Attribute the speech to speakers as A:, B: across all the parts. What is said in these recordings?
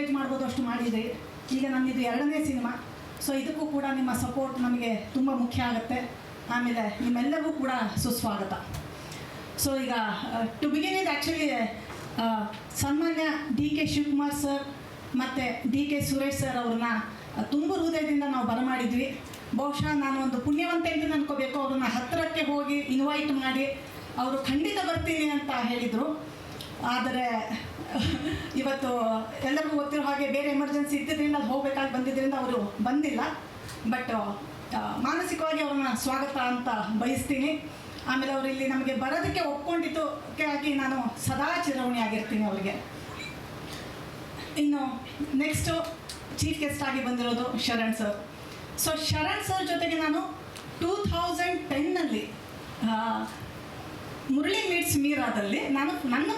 A: Encourage ಮಾಡ್ಬೋದು, ಅಷ್ಟು ಮಾಡಿದ್ರಿ ಈಗ ನನ್ನದು ಎರಡನೇ ಸಿನಿಮಾ. ಸೊ ಇದಕ್ಕೂ ಕೂಡ ನಿಮ್ಮ ಸಪೋರ್ಟ್ ನಮಗೆ ತುಂಬ ಮುಖ್ಯ ಆಗುತ್ತೆ. ಆಮೇಲೆ ನಿಮ್ಮೆಲ್ಲರಿಗೂ ಕೂಡ ಸುಸ್ವಾಗತ. ಸೊ ಈಗ ಟು ಬಿಗಿನ್ ಇದು ಆ್ಯಕ್ಚುಲಿ ಸನ್ಮಾನ್ಯ ಡಿ ಕೆ ಶಿವಕುಮಾರ್ ಸರ್ ಮತ್ತು ಡಿ ಕೆ ಸುರೇಶ್ ಸರ್ ಅವ್ರನ್ನ ತುಂಬ ಹೃದಯದಿಂದ ನಾವು ಬರಮಾಡಿದ್ವಿ. ಬಹುಶಃ ನಾನು ಒಂದು ಪುಣ್ಯವಂತ ಅಂತ ಅನ್ಕೋಬೇಕು ಅವ್ರನ್ನ ಹತ್ತಿರಕ್ಕೆ ಹೋಗಿ ಇನ್ವೈಟ್ ಮಾಡಿ. ಅವರು ಖಂಡಿತ ಬರ್ತೀನಿ ಅಂತ ಹೇಳಿದರು. ಆದರೆ, ಇವತ್ತು ಎಲ್ಲರಿಗೂ ಗೊತ್ತಿರೋ ಹಾಗೆ ಬೇರೆ ಎಮರ್ಜೆನ್ಸಿ ಇದ್ದಿದ್ದರಿಂದ ಅಲ್ಲಿ ಹೋಗ್ಬೇಕಾಗಿ ಬಂದಿದ್ದರಿಂದ ಅವರು ಬಂದಿಲ್ಲ. ಬಟ್ ಮಾನಸಿಕವಾಗಿ ಅವ್ರನ್ನ ಸ್ವಾಗತ ಅಂತ ಬಯಸ್ತೀನಿ. ಆಮೇಲೆ ಅವರು ಇಲ್ಲಿ ನಮಗೆ ಬರೋದಕ್ಕೆ ಒಪ್ಕೊಂಡಿದ್ದಕ್ಕಾಗಿ ನಾನು ಸದಾ ಚಿರವಣಿ ಆಗಿರ್ತೀನಿ ಅವರಿಗೆ. ಇನ್ನು ನೆಕ್ಸ್ಟು ಚೀಫ್ ಗೆಸ್ಟ್ ಆಗಿ ಬಂದಿರೋದು Sharan sir so Sharan sir ಜೊತೆಗೆ ನಾನು ಟೂ ಥೌಸಂಡ್ ಟೆನ್ನಲ್ಲಿ ಮುರಳಿ ಮೀಟ್ಸ್ ಮೀರಾದಲ್ಲಿ ನಾನು ನನ್ನ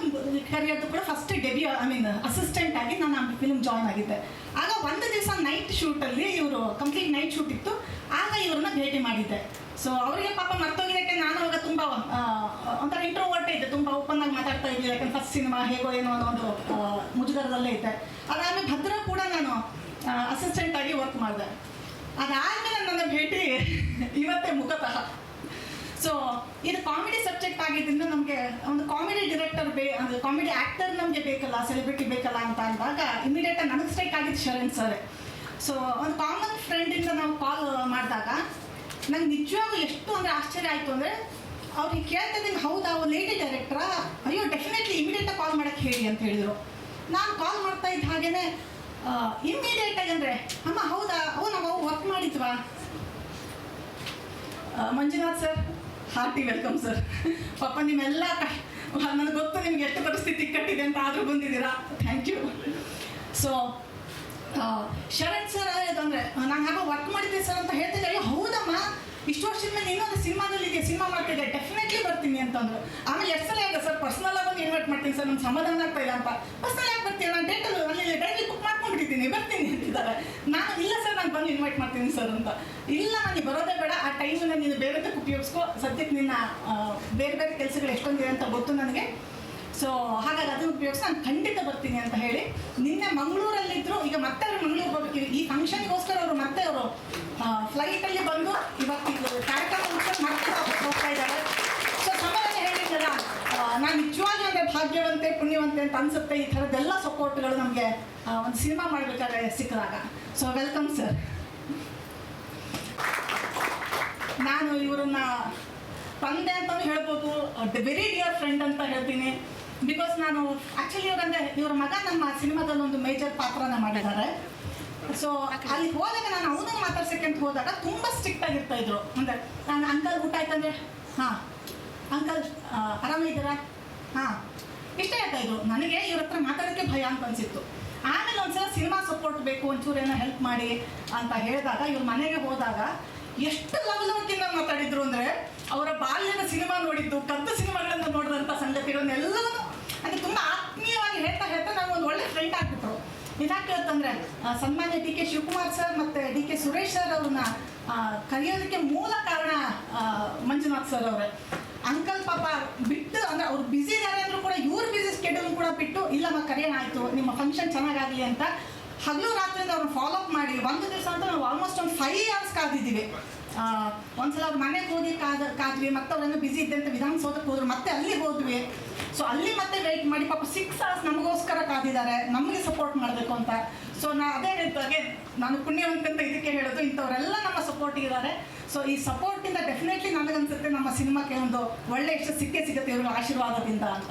A: ಕರಿಯೋದು ಕೂಡ first debut I mean assistant ಆಗಿ ನಾನು ಆ ಫಿಲ್ಮ್ ಜಾಯ್ನ್ ಆಗಿದ್ದೆ. ಆಗ ಒಂದು ದಿವಸ ನೈಟ್ ಶೂಟಲ್ಲಿ ಇವರು ಕಂಪ್ಲೀಟ್ ನೈಟ್ ಶೂಟ್ ಇತ್ತು. ಆಗ ಇವ್ರನ್ನ ಭೇಟಿ ಮಾಡಿದ್ದೆ. ಸೊ ಅವರಿಗೆ ಪಾಪ ಮರ್ತೋಗಿದ್ದಕ್ಕೆ ನಾನು ಅವಾಗ ತುಂಬ ಒಂಥರ ಇಂಟ್ರೋವರ್ಟ್ ಇದ್ದೆ. ತುಂಬ ಓಪನ್ ಆಗಿ ಮಾತಾಡ್ತಾ ಇದ್ದೆ. ಯಾಕಂದ್ರೆ ಫಸ್ಟ್ ಸಿನಿಮಾ ಹೇಗೋ ಏನೋ ಅನ್ನೋ ಒಂದು ಮುಜುಗರದಲ್ಲೇ ಇದ್ದೆ. ಅದಾದಮೇಲೆ ಭದ್ರ ಕೂಡ ನಾನು ಅಸಿಸ್ಟೆಂಟ್ ಆಗಿ ವರ್ಕ್ ಮಾಡಿದೆ. ಅದಾದಮೇಲೆ ನನ್ನ ಭೇಟಿ ಸೊ ಇದು ಕಾಮಿಡಿ ಸಬ್ಜೆಕ್ಟ್ ಆಗಿದ್ದರಿಂದ ನಮಗೆ ಒಂದು ಕಾಮಿಡಿ ಡಿರೆಕ್ಟರ್ ಬೇ ಅಂದರೆ ಕಾಮಿಡಿ ಆ್ಯಕ್ಟರ್ ನಮಗೆ ಬೇಕಲ್ಲ ಸೆಲೆಬ್ರಿಟಿ ಬೇಕಲ್ಲ ಅಂತ ಅಂದಾಗ ಇಮಿಡಿಯೇಟ್ ನನಗೆ ಸ್ಟ್ರೈಕ್ ಆಗಿದ್ದು ಶರಣ್ ಸರ್ ಸೊ ಒಂದು ಕಾಮನ್ ಫ್ರೆಂಡಿಂದ ನಾವು ಕಾಲ್ ಮಾಡಿದಾಗ ನಂಗೆ ನಿಜವಾಗ್ಲೂ ಎಷ್ಟು ಅಂದರೆ ಆಶ್ಚರ್ಯ ಆಯಿತು ಅಂದರೆ ಅವ್ರಿಗೆ ಕೇಳ್ತಾ ನಿಮ್ಗೆ ಹೌದಾ, ಅವ್ರು ಲೇಡಿ ಡೈರೆಕ್ಟ್ರಾ ಅಯ್ಯೋ ಡೆಫಿನೆಟ್ಲಿ ಇಮಿಡಿಯೇಟಾಗಿ ಕಾಲ್ ಮಾಡೋಕ್ಕೆ ಹೇಳಿ ಅಂತ ಹೇಳಿದರು. ನಾನು ಕಾಲ್ ಮಾಡ್ತಾ ಇದ್ದ ಹಾಗೇನೆ ಇಮ್ಮಿಡಿಯೇಟಾಗಿ ಅಂದರೆ, ಅಮ್ಮ, ಹೌದಾ? ಅವು ನಾವು work ಮಾಡಿದ್ವಾ? Manjunath sir hearty welcome sir ಪಾಪ ನಿಮ್ಮೆಲ್ಲ ನನಗೆ ಗೊತ್ತು ನಿಮ್ಗೆ ಎಷ್ಟು ಪರಿಸ್ಥಿತಿ ಕಟ್ಟಿದೆ ಅಂತ ಆದರೂ ಬಂದಿದ್ದೀರಾ thank you so Sharan sir ಅಂದ್ರೆ ನಾನು ಯಾವಾಗ ವರ್ಕ್ ಮಾಡಿದ್ದೆ ಸರ್ ಅಂತ ಹೇಳ್ತಿದ್ದೆ ಅಯ್ಯೋ ಹೌದಮ್ಮ ಇಷ್ಟು ವರ್ಷದ ಮೇಲೆ ಇನ್ನೊಂದು ಸಿನಿಮಾದಲ್ಲಿ ಇದೆ ಸಿನಿಮಾ ಮಾಡ್ತಿದ್ದೆ ಡೆಫಿನೆಟ್ಲಿ ಬರ್ತೀನಿ ಅಂತಂದ್ರು ಆಮೇಲೆ ಎಷ್ಟು ಸಲ ಸರ್ ಪರ್ಸನಲ್ ಆಗಿ ಬಂದು ಇನ್ವೈಟ್ ಮಾಡ್ತೀನಿ ಸರ್ ನಮ್ಗೆ ಸಮಾಧಾನ ಆಗ್ತಾ ಇಲ್ಲ ಅಂತ ಪರ್ಸನಲ್ ಆಗಿ ಬರ್ತೀನಿ ನಾನು ಡೇಟಲ್ಲಿ ಅಲ್ಲಿ ಬುಕ್ ಮಾಡ್ಕೊಂಡ್ಬಿಟ್ಟಿದ್ದೀನಿ ಬರ್ತೀನಿ ಅಂತಿದ್ದಾರೆ ನಾನು ಇಲ್ಲ ಸರ್ ನಾನು ಬಂದು ಇನ್ವೈಟ್ ಮಾಡ್ತೀನಿ ಸರ್ ಅಂತ. ಇಲ್ಲ ನಾನು ಬರೋದೇ ಬೇಡ. ಆ ಟೈಮನ್ನ ನೀನು ಬೇರೆದಕ್ಕೆ ಉಪಯೋಗಿಸ್ಕೊ? ಸದ್ಯಕ್ಕೆ ನಿನ್ನ ಬೇರೆ ಬೇರೆ ಕೆಲಸಗಳು ಎಷ್ಟೊಂದಿದೆ ಅಂತ ಗೊತ್ತು ನನಗೆ. ಸೊ ಹಾಗಾಗಿ ಅದನ್ನು ಉಪಯೋಗಿಸಿ ನಾನು ಖಂಡಿತ ಬರ್ತೀನಿ ಅಂತ ಹೇಳಿ. ನಿನ್ನೆ ಮಂಗಳೂರಲ್ಲಿದ್ದರು ಈಗ ಮತ್ತೆ ಅವರು ಮಂಗಳೂರು ಹೋಗ್ಬೇಕು ಈ ಫಂಕ್ಷನ್ಗೋಸ್ಕರ ಅವರು ಮತ್ತೆ ಅವರು ಫ್ಲೈಟಲ್ಲಿ ಬಂದು ಇವತ್ತು ಇದು ಕಾರ್ಯಕ್ರಮ ಮತ್ತೆ ಹೋಗ್ತಾ ಇದ್ದಾರೆ. ಸೊ ಸಮಾಜ ಹೇಳಿದ್ದಲ್ಲ ನಾನು ನಿಜವಾಗ್ಲೂ ಅಂದರೆ ಭಾಗ್ಯವಂತೆ, ಪುಣ್ಯವಂತೆ ಅಂತ ಅನ್ಸುತ್ತೆ. ಈ ಥರದ್ದೆಲ್ಲ ಸಪೋರ್ಟ್ಗಳು ನಮಗೆ ಒಂದು ಸಿನಿಮಾ ಮಾಡಬೇಕಾದ್ರೆ ಸಿಕ್ಕಿದಾಗ. ಸೊ ವೆಲ್ಕಮ್ ಸರ್ ನಾನು ಇವರನ್ನ ತಂದೆ ಅಂತಲೂ ಹೇಳ್ಬೋದು ವೆರಿ ಡಿಯರ್ ಫ್ರೆಂಡ್ ಅಂತ ಹೇಳ್ತೀನಿ. ಬಿಕಾಸ್ ನಾನು ಆ್ಯಕ್ಚುಲಿ ಇವರಂದ್ರೆ ಇವರ ಮಗ ನಮ್ಮ ಸಿನಿಮಾದಲ್ಲಿ ಒಂದು ಮೇಜರ್ ಪಾತ್ರನ ಮಾಡಿದ್ದಾರೆ. ಸೊ ಅಲ್ಲಿ ಹೋದಾಗ ನಾನು ಅವನನ್ನು ಮಾತಾಡ್ಸಕ್ಕೆ ಅಂತ ಹೋದಾಗ ತುಂಬ ಸ್ಟ್ರಿಕ್ಟ್ ಆಗಿರ್ತಾ ಇದ್ರು. ಅಂದರೆ ನಾನು, ಅಂಕಲ್, ಊಟ ಆಯ್ತಂದ್ರೆ ಹಾಂ, ಅಂಕಲ್ ಆರಾಮಿದ್ದೀರಾ ಹಾಂ, ಇಷ್ಟ ಹೇಳ್ತಾ ಇದ್ರು. ನನಗೆ ಇವ್ರ ಹತ್ರ ಮಾತಾಡೋಕ್ಕೆ ಭಯ ಅಂತ ಅನ್ಸಿತ್ತು. ಆಮೇಲೆ ಒಂದ್ಸಲ ಸಿನಿಮಾ ಸಪೋರ್ಟ್ ಬೇಕು, ಒಂಚೂರು ಏನೋ ಹೆಲ್ಪ್ ಮಾಡಿ ಅಂತ ಹೇಳಿದಾಗ, ಇವ್ರ ಮನೆಗೆ ಹೋದಾಗ ಎಷ್ಟು ಲವಲವಿಕೆಯಿಂದ ಮಾತಾಡಿದ್ರು ಅಂದರೆ ಅವರ ಬಾಲ್ಯದ ಸಿನಿಮಾ ನೋಡಿದ್ದು, ಕದ್ದು ಸಿನಿಮಾಗಳನ್ನು ನೋಡಿದಂಥ ಸಂಗತಿಗಳನ್ನೆಲ್ಲವೂ ಅದು ತುಂಬ ಆತ್ಮೀಯವಾಗಿ ಹೇಳ್ತಾ ಹೇಳ್ತಾ ನಾವು ಒಂದು ಒಳ್ಳೆ ಫ್ರೆಂಡ್ ಆಗಿಬಿಟ್ರು. ಇದಾಕೆ ಸನ್ಮಾನ್ಯ ಡಿ ಕೆ ಶಿವಕುಮಾರ್ ಸರ್ ಮತ್ತು ಡಿ ಕೆ ಸುರೇಶ್ ಸರ್ ಅವ್ರನ್ನ ಕರೆಯೋದಕ್ಕೆ ಮೂಲ ಕಾರಣ ಮಂಜುನಾಥ್ ಸರ್ ಅವರೇ. ಅಂಕಲ್ ಪಾಪ ಬಿಟ್ಟು ಅಂದ್ರೆ ಅವ್ರು ಬ್ಯುಸಿ ಇದ್ದಾರೆ ಅಂದರೂ ಕೂಡ ಇವ್ರ ಬ್ಯುಸಿ ಸ್ಕೆಡ್ಯೂಲ್ ಕೂಡ ಬಿಟ್ಟು, ಇಲ್ಲಮ್ಮ ಕರೆಯೋಣ ಆಯಿತು, ನಿಮ್ಮ ಫಂಕ್ಷನ್ ಚೆನ್ನಾಗಾಗಲಿ ಅಂತ ಹಗಲು ರಾತ್ರಿಯಿಂದ ಅವ್ರನ್ನ ಫಾಲೋ ಅಪ್ ಮಾಡಿ, ಒಂದು ದಿವಸ ಅಂತ ನಾವು ಆಲ್ಮೋಸ್ಟ್ ಒಂದು ಫೈವ್ ಇಯರ್ಸ್ ಕಾದಿದ್ದೀವಿ. ಒಂದ್ಸಲ ಮನೆಗೆ ಹೋಗಿ ಕಾದ, ಕಾದ್ವಿ ಮತ್ತೆ ಅವ್ರನ್ನ ಬ್ಯುಸಿ ಇದ್ದಂತ ವಿಧಾನಸೌಧಕ್ಕೆ ಹೋದ್ರು, ಮತ್ತೆ ಅಲ್ಲಿ ಹೋದ್ವಿ. ಸೊ ಅಲ್ಲಿ ಮತ್ತೆ ವೆಯ್ಟ್ ಮಾಡಿ ಪಾಪ ಸಿಕ್ಸ್ ಅವರ್ಸ್ ನಮಗೋಸ್ಕರ ಕಾದಿದ್ದಾರೆ, ನಮಗೆ ಸಪೋರ್ಟ್ ಮಾಡಬೇಕು ಅಂತ. ಸೊ ನಾ ಅದೇ ಹೇಳ್ತಾಗೆ ನಾನು ಪುಣ್ಯವಂತ ಅಂತ ಇದಕ್ಕೆ ಹೇಳೋದು, ಇಂಥವರೆಲ್ಲ ನಮ್ಮ ಸಪೋರ್ಟ್ ಇದ್ದಾರೆ. ಸೊ ಈ ಸಪೋರ್ಟಿಂದ ಡೆಫಿನೆಟ್ಲಿ ನನಗನ್ಸುತ್ತೆ ನಮ್ಮ ಸಿನಿಮಾಕ್ಕೆ ಒಂದು ಒಳ್ಳೆ ಯಶಸ್ಸು ಸಿಕ್ಕೇ ಸಿಗುತ್ತೆ ಇವರು ಆಶೀರ್ವಾದದಿಂದ ಅಂತ.